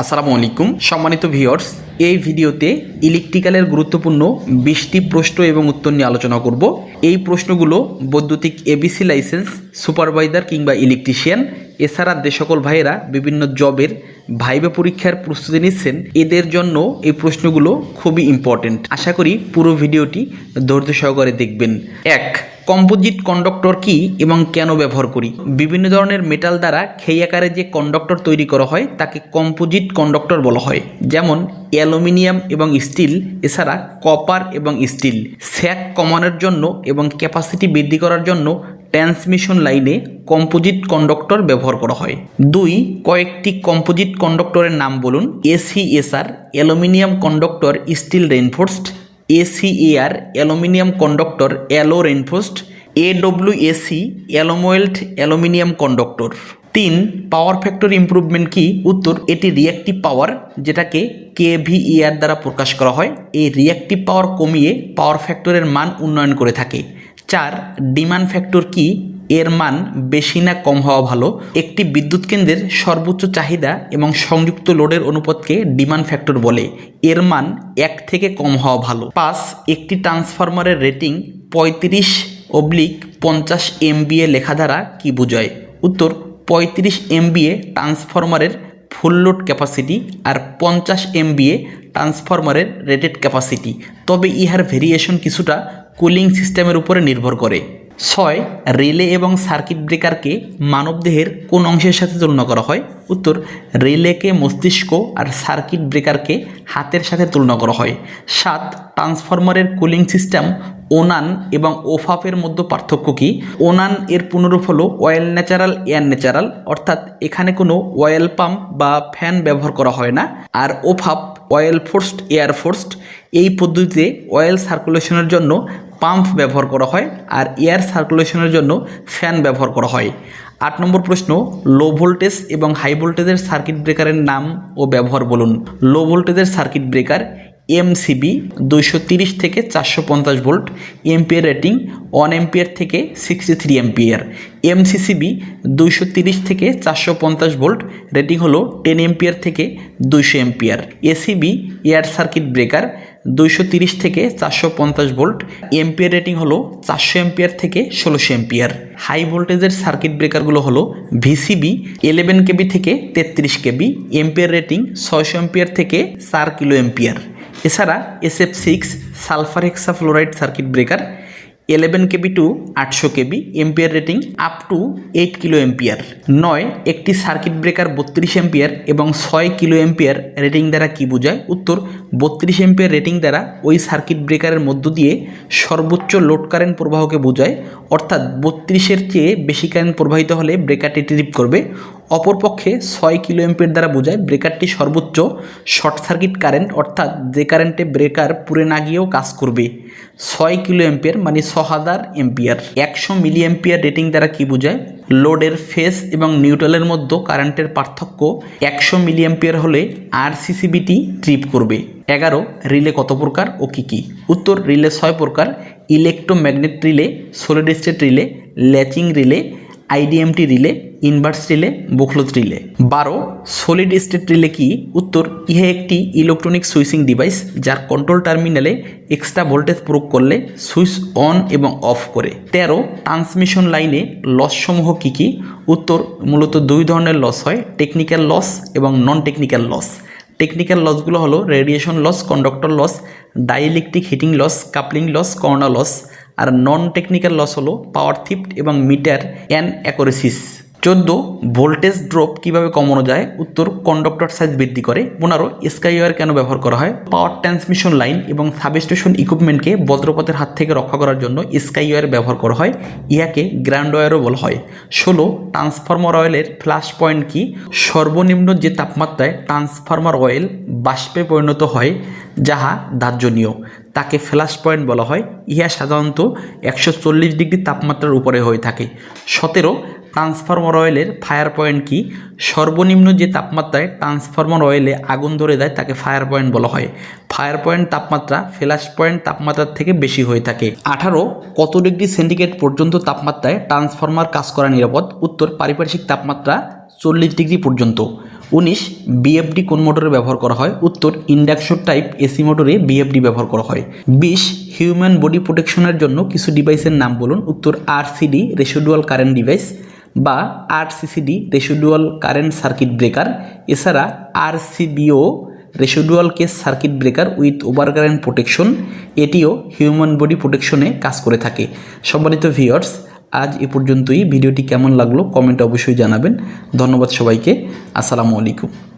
আসসালামু আলাইকুম। সম্মানিত ভিউয়ার্স, এই ভিডিওতে ইলেকট্রিক্যালের গুরুত্বপূর্ণ বিশটি প্রশ্ন এবং উত্তর নিয়ে আলোচনা করব। এই প্রশ্নগুলো বৈদ্যুতিক এবিসি লাইসেন্স, সুপারভাইজার কিংবা ইলেকট্রিশিয়ান, এছাড়া যে সকল ভাইয়েরা বিভিন্ন জবের ভাইবা পরীক্ষার প্রস্তুতি নিচ্ছেন। এদের জন্য এই প্রশ্নগুলো খুবই ইম্পর্টেন্ট আশা করি পুরো ভিডিওটি ধৈর্য সহকারে দেখবেন। এক কম্পোজিট কন্ডাক্টর কি এবং কেন ব্যবহার করি? বিভিন্ন ধরনের মেটাল দ্বারা খেই আকারে যে কন্ডাক্টর তৈরি করা হয়, তাকে কম্পোজিট কন্ডাক্টর বলা হয়। যেমন, অ্যালুমিনিয়াম এবং স্টিল, এছাড়া কপার এবং স্টিল। স্যাক কমানোর জন্য এবং ক্যাপাসিটি বৃদ্ধি করার জন্য ট্রান্সমিশন লাইনে কম্পোজিট কন্ডাক্টর ব্যবহার করা হয়। দুই, কয়েকটি কম্পোজিট কন্ডাক্টরের নাম বলুন। ACSR aluminium conductor, steel reinforced ACAR aluminium conductor alloy reinforced AWAC alumoweld aluminium conductor তিন পাওয়ার ফ্যাক্টর ইম্প্রুভমেন্ট কি? উত্তর, এটি রিয়াক্টিভ পাওয়ার যেটাকে কেভিইআর দ্বারা প্রকাশ করা হয়। এই রিয়াক্টিভ পাওয়ার কমিয়ে পাওয়ার ফ্যাক্টরের মান উন্নয়ন করে থাকে। চার ডিমান্ড ফ্যাক্টর কি? এর মান বেশি না কম হওয়া ভালো। একটি বিদ্যুৎ কেন্দ্রের সর্বোচ্চ চাহিদা এবং সংযুক্ত লোডের অনুপাতকে ডিমান্ড ফ্যাক্টর বলে। এর মান এক থেকে কম হওয়া ভালো। পাঁচ, একটি ট্রান্সফরমারের রেটিং পঁয়ত্রিশ অবলিক পঞ্চাশ এমবিএ লেখা দ্বারা কী বোঝায়? উত্তর, পঁয়ত্রিশ এমবিএ ট্রান্সফরমারের ফুল লোড ক্যাপাসিটি আর পঞ্চাশ এমবিএ ট্রান্সফরমারের রেটেড ক্যাপাসিটি। তবে ইহার ভেরিয়েশন কিছুটা কুলিং সিস্টেমের উপরে নির্ভর করে। ছয়, রিলে এবং সার্কিট ব্রেকারকে মানবদেহের কোন অংশের সাথে তুলনা করা হয়? উত্তর, রিলেকে মস্তিষ্ক আর সার্কিট ব্রেকারকে হাতের সাথে তুলনা করা হয়। সাত, ট্রান্সফরমারের কুলিং সিস্টেম, ওনান এবং ওফাফের মধ্যে পার্থক্য কি? ওনান এর পুনরূপ হলো অয়েল ন্যাচারাল, এয়ার ন্যাচারাল, অর্থাৎ এখানে কোনো অয়েল পাম্প বা ফ্যান ব্যবহার করা হয় না। আর OFAF oil forced, air forced এই পদ্ধতিতে অয়েল সার্কুলেশনের জন্য পাম্প ব্যবহার করা হয় আর এয়ার সার্কুলেশনের জন্য ফ্যান ব্যবহার করা হয়। আট নম্বর প্রশ্ন লো ভোল্টেজ এবং হাই ভোল্টেজের সার্কিট ব্রেকারের নাম ও ব্যবহার বলুন। লো ভোল্টেজের সার্কিট ব্রেকার এমসিবি দুইশো তিরিশ থেকে চারশো পঞ্চাশ volt ampere rating one ampere থেকে সিক্সটি থ্রি এমপিয়ার এমসিসিবি দুইশো তিরিশ থেকে চারশো পঞ্চাশ ভোল্ট রেটিং হলো টেন এমপিয়ার থেকে দুইশো ampere ACB air circuit breaker দুইশো তিরিশ থেকে চারশো পঞ্চাশ ভোল্ট এমপিয়ার রেটিং হলো চারশো এমপিয়ার থেকে ষোলোশো এমপিয়ার হাই ভোল্টেজের সার্কিট ব্রেকারগুলো হলো ভিসিবি ইলেভেন কেবি থেকে তেত্রিশ কেবি এমপিয়ার রেটিং ছয়শো এমপিয়ার থেকে চার কিলো এমপিয়ার এছাড়া SF six sulphur hexafluoride circuit breaker eleven KV to আটশো KV ampere rating up to eight kilo ampere নয়, একটি সার্কিট ব্রেকার বত্রিশ এম্পিয়ার এবং ছয় কিলো এম্পিয়ার রেটিং দ্বারা কি বোঝায়? উত্তর, বত্রিশ এম্পিয়ার রেটিং দ্বারা ওই সার্কিট ব্রেকারের মধ্য দিয়ে সর্বোচ্চ লোড কারেন্ট প্রবাহকে বোঝায়। অর্থাৎ বত্রিশের চেয়ে বেশি কারেন্ট প্রবাহিত হলে ব্রেকারটি ট্রিপ করবে। অপরপক্ষে ছয় কিলো এম্পিয়ার দ্বারা বোঝায় ব্রেকারটি সর্বোচ্চ শর্ট সার্কিট কারেন্ট, অর্থাৎ যে কারেন্টে ব্রেকার পুরে না গিয়েও কাজ করবে। ছয় কিলো এম্পিয়ার মানে ছ হাজার এম্পিয়ার। একশো মিলি এম্পিয়ার রেটিং দ্বারা কি বোঝায়? লোডের ফেস এবং নিউট্রালের মধ্যে কারেন্টের পার্থক্য একশো মিলি এম্পিয়ার হলে আর সিসিবিটি ট্রিপ করবে। এগারো, রিলে কত প্রকার ও কী কী? উত্তর, রিলে ছয় প্রকার, electromagnet relay, solid state relay, latching relay, IDMT relay inverse relay Buchholz relay. বারো সলিড স্টেট রিলে কি? উত্তর, ইহা একটি ইলেকট্রনিক সুইচিং ডিভাইস যার কন্ট্রোল টার্মিনালে এক্সট্রা ভোল্টেজ প্রয়োগ করলে সুইচ অন এবং অফ করে। তেরো ট্রান্সমিশন লাইনে লসসমূহ কী কী? উত্তর, মূলত দুই ধরনের লস হয় টেকনিক্যাল লস এবং নন টেকনিক্যাল লস টেকনিক্যাল লসগুলো হলো radiation loss conductor loss dielectric heating loss coupling loss corona loss আর নন টেকনিক্যাল লস হলো পাওয়ার থিফট এবং মিটার অ্যান্ড অ্যাকোরেসিস চোদ্দ ভোল্টেজ ড্রপ কীভাবে কমানো যায়? উত্তর কন্ডাক্টর সাইজ বৃদ্ধি করে। পনেরো স্কাইওয়ার কেন ব্যবহার করা হয়? পাওয়ার ট্রান্সমিশন লাইন এবং সাবস্টেশন ইকুইপমেন্টকে বজ্রপাতের হাত থেকে রক্ষা করার জন্য স্কাইওয়ার ব্যবহার করা হয়। ইহাকে গ্র্যান্ড ওয়ারও বলা হয়। ষোলো ট্রান্সফর্মার অয়েলের ফ্ল্যাশ পয়েন্ট কি? সর্বনিম্ন যে তাপমাত্রায় ট্রান্সফর্মার অয়েল বাষ্পে পরিণত হয়, যাহা দাহ্যনীয় তাকে ফ্ল্যাশ পয়েন্ট বলা হয়। ইহা সাধারণত একশো চল্লিশ ডিগ্রি তাপমাত্রার উপরে হয়ে থাকে। সতেরো ট্রান্সফর্মার অয়েলের ফায়ার পয়েন্ট কি? সর্বনিম্ন যে তাপমাত্রায় ট্রান্সফর্মার অয়েলে আগুন ধরে দেয় তাকে ফায়ার পয়েন্ট বলা হয়। ফায়ার পয়েন্ট তাপমাত্রা ফ্ল্যাশ পয়েন্ট তাপমাত্রার থেকে বেশি হয়ে থাকে। আঠারো, কত ডিগ্রি সেন্টিগ্রেড পর্যন্ত তাপমাত্রায় ট্রান্সফর্মার কাজ করা নিরাপদ? উত্তর, পারিপার্শ্বিক তাপমাত্রা চল্লিশ ডিগ্রি পর্যন্ত। উনিশ, বিএফডি কোন মোটরে ব্যবহার করা হয়? উত্তর, ইন্ডাকশন টাইপ এসি মোটরে বিএফডি ব্যবহার করা হয়। বিশ, হিউম্যান বডি প্রোটেকশনের জন্য কিছু ডিভাইসের নাম বলুন। উত্তর, আরসিডি, রেসিডুয়াল কারেন্ট ডিভাইস। বা RCCD residual current circuit breaker এছাড়া RCBO residual case circuit breaker with over current protection এটিও হিউম্যান বডি প্রোটেকশনে কাজ করে থাকে। সম্মানিত ভিওর্স আজ এ পর্যন্তই। ভিডিওটি কেমন লাগল কমেন্ট অবশ্যই জানাবেন। ধন্যবাদ সবাইকে। আসসালামু আলাইকুম।